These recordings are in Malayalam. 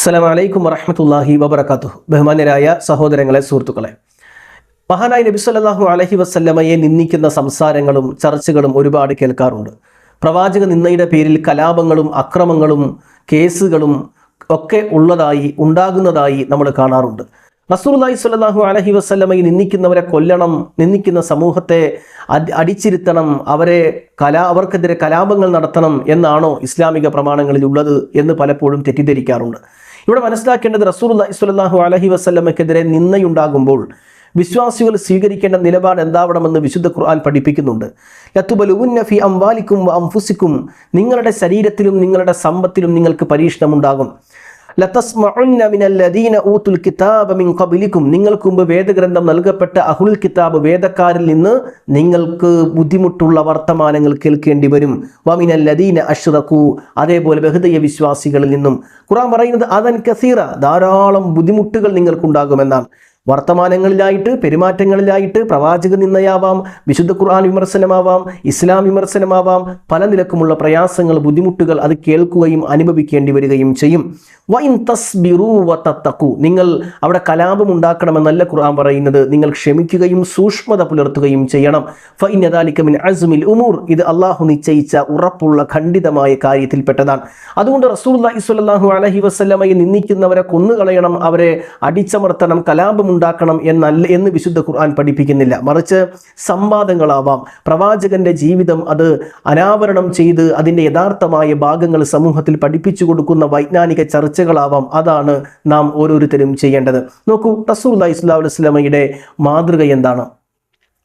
അസ്സലാം വലൈക്കും വറഹമത്തല്ലാഹി വബർക്കാത്തു ബഹുമാന്യരായ സഹോദരങ്ങളെ സുഹൃത്തുക്കളെ. മഹാനായ നബി സല്ലല്ലാഹു അലൈഹി വസല്ലമയെ നിന്ദിക്കുന്ന സംസാരങ്ങളും ചർച്ചകളും ഒരുപാട് കേൾക്കാറുണ്ട്. പ്രവാചക നിന്നയുടെ പേരിൽ കലാപങ്ങളും അക്രമങ്ങളും കേസുകളും ഒക്കെ ഉള്ളതായി ഉണ്ടാകുന്നതായി നമ്മൾ കാണാറുണ്ട്. റസൂലുള്ളാഹി സ്വല്ലാഹു അലഹി വസ്ല്ലമയെ നിന്ദിക്കുന്നവരെ കൊല്ലണം നിന്ദിക്കുന്ന സമൂഹത്തെ അടി- അടിച്ചിരുത്തണം അവരെ കലാ അവർക്കെതിരെ കലാപങ്ങൾ നടത്തണം എന്നാണോ ഇസ്ലാമിക പ്രമാണങ്ങളിൽ ഉള്ളത് എന്ന് പലപ്പോഴും തെറ്റിദ്ധരിക്കാറുണ്ട്. ഇവിടെ മനസ്സിലാക്കേണ്ടത് റസൂലുള്ളാഹി സ്വല്ലല്ലാഹു അലഹി വസല്ലമയ്ക്കെതിരെ നിന്നയുണ്ടാകുമ്പോൾ വിശ്വാസികൾ സ്വീകരിക്കേണ്ട നിലപാട് എന്താവണമെന്ന് വിശുദ്ധ ഖുർആൻ പഠിപ്പിക്കുന്നുണ്ട്. ലത്തുബലുവുന്ന ഫി അംവാലിക്കും അംഫുസിക്കും നിങ്ങളുടെ ശരീരത്തിലും നിങ്ങളുടെ സമ്പത്തിലും നിങ്ങൾക്ക് പരീക്ഷണമുണ്ടാകും. ഊതുൽ കിതാബ മിൻ ഖബ്ലിക്കും. നിങ്ങൾക്ക് മുമ്പ് വേദഗ്രന്ഥം നൽകപ്പെട്ട അഹുൽ കിതാബ് വേദക്കാരിൽ നിന്ന് നിങ്ങൾക്ക് ബുദ്ധിമുട്ടുള്ള വർത്തമാനങ്ങൾ കേൾക്കേണ്ടി വരും. വമിനല്ലദീന അഷ്റഖു. അതേപോലെ ബഹുദയ വിശ്വാസികളിൽ നിന്നും. ഖുർആൻ പറയുന്നത് അതൻ കസീറ. ധാരാളം ബുദ്ധിമുട്ടുകൾ നിങ്ങൾക്കുണ്ടാകുമെന്നാണ്. വർത്തമാനങ്ങളിലായിട്ട് പെരുമാറ്റങ്ങളിലായിട്ട് പ്രവാചക നിന്നയാവാം വിശുദ്ധ ഖുർആൻ വിമർശനമാവാം ഇസ്ലാം വിമർശനമാവാം പല നിലക്കുമുള്ള പ്രയാസങ്ങൾ ബുദ്ധിമുട്ടുകൾ അത് കേൾക്കുകയും അനുഭവിക്കേണ്ടി വരികയും ചെയ്യും. വൈൻ തസ്ബിറു വതത്തഖു. നിങ്ങൾ അവിടെ കലാപം ഉണ്ടാക്കണമെന്നല്ല ഖുർആൻ പറയുന്നത്. നിങ്ങൾ ക്ഷമിക്കുകയും സൂക്ഷ്മത പുലർത്തുകയും ചെയ്യണം. ഫൈൻ അദാലിക്കമിൻ മിൻ അസ്മിൽ ഉമൂർ. ഇത് അള്ളാഹു നിശ്ചയിച്ച ഉറപ്പുള്ള ഖണ്ഡിതമായ കാര്യത്തിൽപ്പെട്ടതാണ്. അതുകൊണ്ട് റസൂൽ അലഹി വസ്ലമയെ നിന്ദിക്കുന്നവരെ കൊന്നുകളയണം. അവരെ അടിച്ചമർത്തണം. കലാപം ഉണ്ടാക്കണം എന്നല്ല എന്ന് വിശുദ്ധ ഖുർആൻ പഠിപ്പിക്കുന്നില്ല. മറിച്ച് സംവാദങ്ങളാവാം. പ്രവാചകന്റെ ജീവിതം അത് അനാവരണം ചെയ്ത് അതിന്റെ യഥാർത്ഥമായ ഭാഗങ്ങൾ സമൂഹത്തിൽ പഠിപ്പിച്ചു കൊടുക്കുന്ന വൈജ്ഞാനിക ചർച്ചകളാവാം. അതാണ് നാം ഓരോരുത്തരും ചെയ്യേണ്ടത്. നോക്കൂ റസൂൽ വസ്ലമയുടെ മാതൃക എന്താണ്?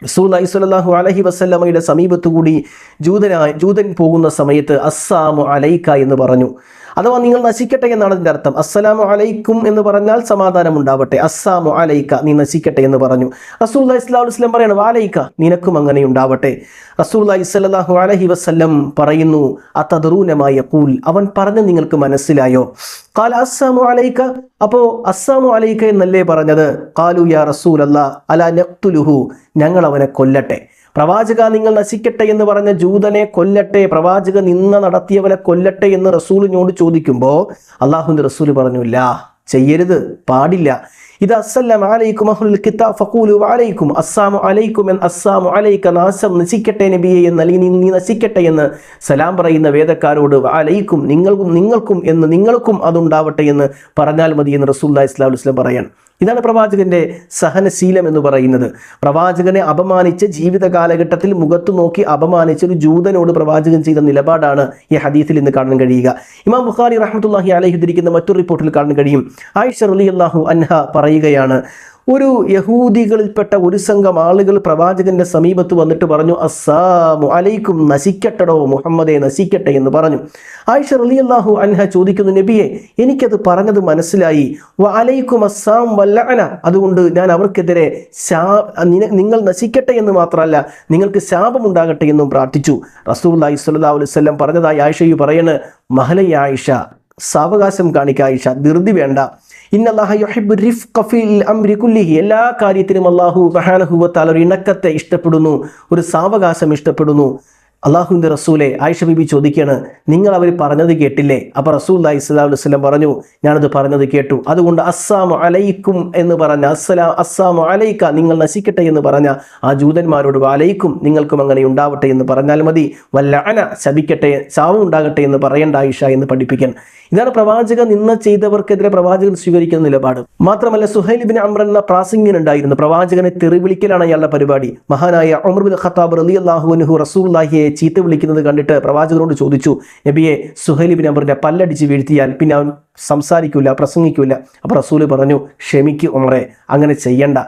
റസൂലി സ്വല്ലല്ലാഹു അലൈഹി വസല്ലമയുടെ സമീപത്തു കൂടി ജൂതനായ ജൂതൻ പോകുന്ന സമയത്ത് അസ്സാമു അലൈക്ക എന്ന് പറഞ്ഞു. അഥവാ നിങ്ങൾ നശിക്കട്ടെ എന്നാണ് അതിന്റെ അർത്ഥം. അസ്സലാമു അലൈക്കും എന്ന് പറഞ്ഞാൽ സമാധാനം ഉണ്ടാവട്ടെ. അസ്സാമു അലൈക്ക നീ നശിക്കട്ടെ എന്ന് പറഞ്ഞു. റസൂൽ ഇസ്ലാം വസ്ലം പറയണം വാലൈക്ക നിനക്കും അങ്ങനെ ഉണ്ടാവട്ടെ. റസൂൽ സ്വല്ലല്ലാഹു അലൈഹി വസല്ലം പറയുന്നു അതദറൂനമായ കൂൽ അവൻ പറഞ്ഞ് നിങ്ങൾക്ക് മനസ്സിലായോ? കാല അസ്സാമു അലൈക്ക. അപ്പോ അസ്സാമു അലൈക്ക എന്നല്ലേ പറഞ്ഞത്? കാലു യാ റസൂൽ അല്ല അല നഖ്തുലുഹു ഞങ്ങൾ അവനെ കൊല്ലട്ടെ. പ്രവാചക നിങ്ങൾ നശിക്കട്ടെ എന്ന് പറഞ്ഞ ജൂതനെ കൊല്ലട്ടെ പ്രവാചക നിന്ന നടത്തിയവനെ കൊല്ലട്ടെ എന്ന് റസൂലിനോട് ചോദിക്കുമ്പോൾ അള്ളാഹുവിന്റെ റസൂൽ പറഞ്ഞു ഇല്ല ചെയ്യരുത് പാടില്ല. ഇത് അസ്സലാം അലൈക്കും അഹുൽ കിതാബ് ഫഖൂലു അലൈക്കും അസ്സാമു അലൈക്കും എൻ അസ്സാമു അലൈക്ക നാശം നശിക്കട്ടെ നബിയെ എന്ന് അല്ലെങ്കിൽ നീ- നീ നശിക്കട്ടെ എന്ന് സലാം പറയുന്ന വേദക്കാരോട് അലൈക്കും നിങ്ങൾക്കും നിങ്ങൾക്കും എന്ന് നിങ്ങൾക്കും അതുണ്ടാവട്ടെ എന്ന് പറഞ്ഞാൽ മതി എന്ന് റസൂല്ലാ ഇസ്ലാം ഇസ്ലാം പറയാൻ ഇതാണ് പ്രവാചകന്റെ സഹനശീലം എന്ന് പറയുന്നത്. പ്രവാചകനെ അപമാനിച്ച് ജീവിത കാലഘട്ടത്തിൽ മുഖത്തു നോക്കി അപമാനിച്ച ഒരു ജൂതനോട് പ്രവാചകൻ ചെയ്ത നിലപാടാണ് ഈ ഹദീസിൽ ഇന്ന് കാണാൻ കഴിയുക. ഇമാം ബുഖാരി റഹ്മത്തുല്ലാഹി അലൈഹി ഉദ്ധരിക്കുന്ന മറ്റൊരു റിപ്പോർട്ടിൽ കാണാൻ കഴിയും. ആയിഷ റലി അള്ളാഹു അൻഹ പറയുകയാണ് ഒരു യഹൂദികളിൽപ്പെട്ട ഒരു സംഘം ആളുകൾ പ്രവാചകന്റെ സമീപത്ത് വന്നിട്ട് പറഞ്ഞു അസ്സാമു അലൈക്കും നശിക്കട്ടടോ മുഹമ്മദെ നശിക്കട്ടെ എന്ന് പറഞ്ഞു. ആയിഷ റളിയല്ലാഹു അൻഹ ചോദിക്കുന്നു നബിയെ എനിക്കത് പറഞ്ഞത് മനസ്സിലായി. അലൈക്കും അസ്സാം വല്ലഅന അതുകൊണ്ട് ഞാൻ അവർക്കെതിരെ ശാ നിങ്ങൾ നശിക്കട്ടെ എന്ന് മാത്രമല്ല നിങ്ങൾക്ക് ശാപമുണ്ടാകട്ടെ എന്നും പ്രാർത്ഥിച്ചു. സ്വല്ലല്ലാഹു അലൈഹി വസല്ലം പറഞ്ഞതായി ആയിഷയു പറയണ് മഹലയായിഷ സാവകാശം കാണിക്ക ആയിഷ ധൃതി വേണ്ട. എല്ലാ കാര്യത്തിലും അള്ളാഹു തആല ഒരു ഇണക്കത്തെ ഇഷ്ടപ്പെടുന്നു ഒരു സാവകാശം ഇഷ്ടപ്പെടുന്നു. അള്ളാഹുവിന്റെ റസൂലെ ആയിഷ ബിബി ചോദിക്കുകയാണ് നിങ്ങൾ അവർ പറഞ്ഞത് കേട്ടില്ലേ? അപ്പോൾ റസൂൽ സ്വലാഹു വസ്ലം പറഞ്ഞു ഞാനത് പറഞ്ഞത് കേട്ടു. അതുകൊണ്ട് അസ്സാം അലൈക്കും എന്ന് പറഞ്ഞ അസ്സലാം അസ്സാം അലൈക്ക നിങ്ങൾ നശിക്കട്ടെ എന്ന് പറഞ്ഞ ആ ജൂതന്മാരോട് അലൈക്കും നിങ്ങൾക്കും അങ്ങനെ ഉണ്ടാവട്ടെ എന്ന് പറഞ്ഞാൽ മതി. വല്ല അന ശപിക്കട്ടെ ശാവം ഉണ്ടാകട്ടെ എന്ന് പറയേണ്ട ആയിഷ എന്ന് പഠിപ്പിക്കാൻ. ഇതാണ് പ്രവാചക നിന്ന ചെയ്തവർക്കെതിരെ പ്രവാചകൻ സ്വീകരിക്കുന്ന നിലപാട്. മാത്രമല്ല സുഹൈൽ ബിൻ അമ്ര എന്ന പ്രാസംഗ്യൻ ഉണ്ടായിരുന്നു. പ്രവാചകനെ തെറിവിളിക്കലാണ് അയാളുടെ പരിപാടി. മഹാനായ ഉമർ ബിൻ ഖത്താബ് റലി അള്ളാഹുഹു റസൂല്ലാഹിയെ ചീത്ത വിളിക്കുന്നത് കണ്ടിട്ട് പ്രവാചകനോട് ചോദിച്ചു നബിയെ സുഹൈൽ ബിൻ അമറിന്റെ പല്ലടിച്ച് വീഴ്ത്തിയാൽ പിന്നെ അവൻ സംസാരിക്കൂല പ്രസംഗിക്കൂല? അപ്പോൾ റസൂൽ പറഞ്ഞു ക്ഷമിക്കു ഉമറെ അങ്ങനെ ചെയ്യണ്ട.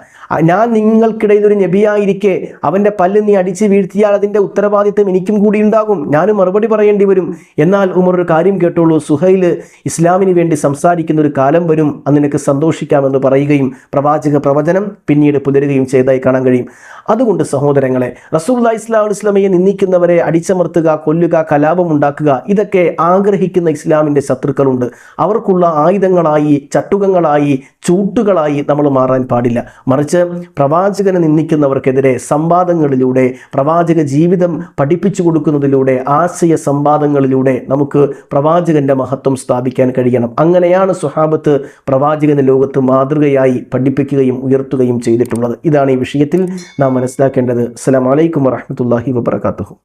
ഞാൻ നിങ്ങൾക്കിടയിൽ ഒരു നബിയായിരിക്കെ അവന്റെ പല്ല് നീ അടിച്ച് വീഴ്ത്തിയാൽ അതിന്റെ ഉത്തരവാദിത്വം എനിക്കും കൂടി ഉണ്ടാകും. ഞാനും മറുപടി പറയേണ്ടി വരും. എന്നാൽ ഉമർ ഒരു കാര്യം കേട്ടോളൂ സുഹൈൽ ഇസ്ലാമിന് വേണ്ടി സംസാരിക്കുന്ന ഒരു കാലം വരും അന്ന് നിനക്ക് സന്തോഷിക്കാമെന്ന് പറയുകയും പ്രവാചക പ്രവചനം പിന്നീട് പുലരുകയും ചെയ്തതായി കാണാൻ കഴിയും. അതുകൊണ്ട് സഹോദരങ്ങളെ റസൂൽ ഇസ്ലാം ഇസ്ലാമയെ നിന്ദിക്കുന്നവരെ അടിച്ചമർത്തുക കൊല്ലുക കലാപം ഉണ്ടാക്കുക ഇതൊക്കെ ആഗ്രഹിക്കുന്ന ഇസ്ലാമിന്റെ ശത്രുക്കളുണ്ട്. അവർക്കുള്ള ആയുധങ്ങളായി ചട്ടുകങ്ങളായി ചൂട്ടുകളായി നമ്മൾ മാറാൻ പാടില്ല. മറിച്ച് പ്രവാചകനെ നിന്ദിക്കുന്നവർക്കെതിരെ സംവാദങ്ങളിലൂടെ പ്രവാചക ജീവിതം പഠിപ്പിച്ചു കൊടുക്കുന്നതിലൂടെ ആശയ സംവാദങ്ങളിലൂടെ നമുക്ക് പ്രവാചകന്റെ മഹത്വം സ്ഥാപിക്കാൻ കഴിയണം. അങ്ങനെയാണ് സുഹാബത്ത് പ്രവാചകന് ലോകത്ത് മാതൃകയായി പഠിപ്പിക്കുകയും ഉയർത്തുകയും ചെയ്തിട്ടുള്ളത്. ഇതാണ് ഈ വിഷയത്തിൽ നാം മനസ്സിലാക്കേണ്ടത്. അസ്സലാമു അലൈക്കും വറഹ്മത്തുള്ളാഹി വബറകാതുഹു.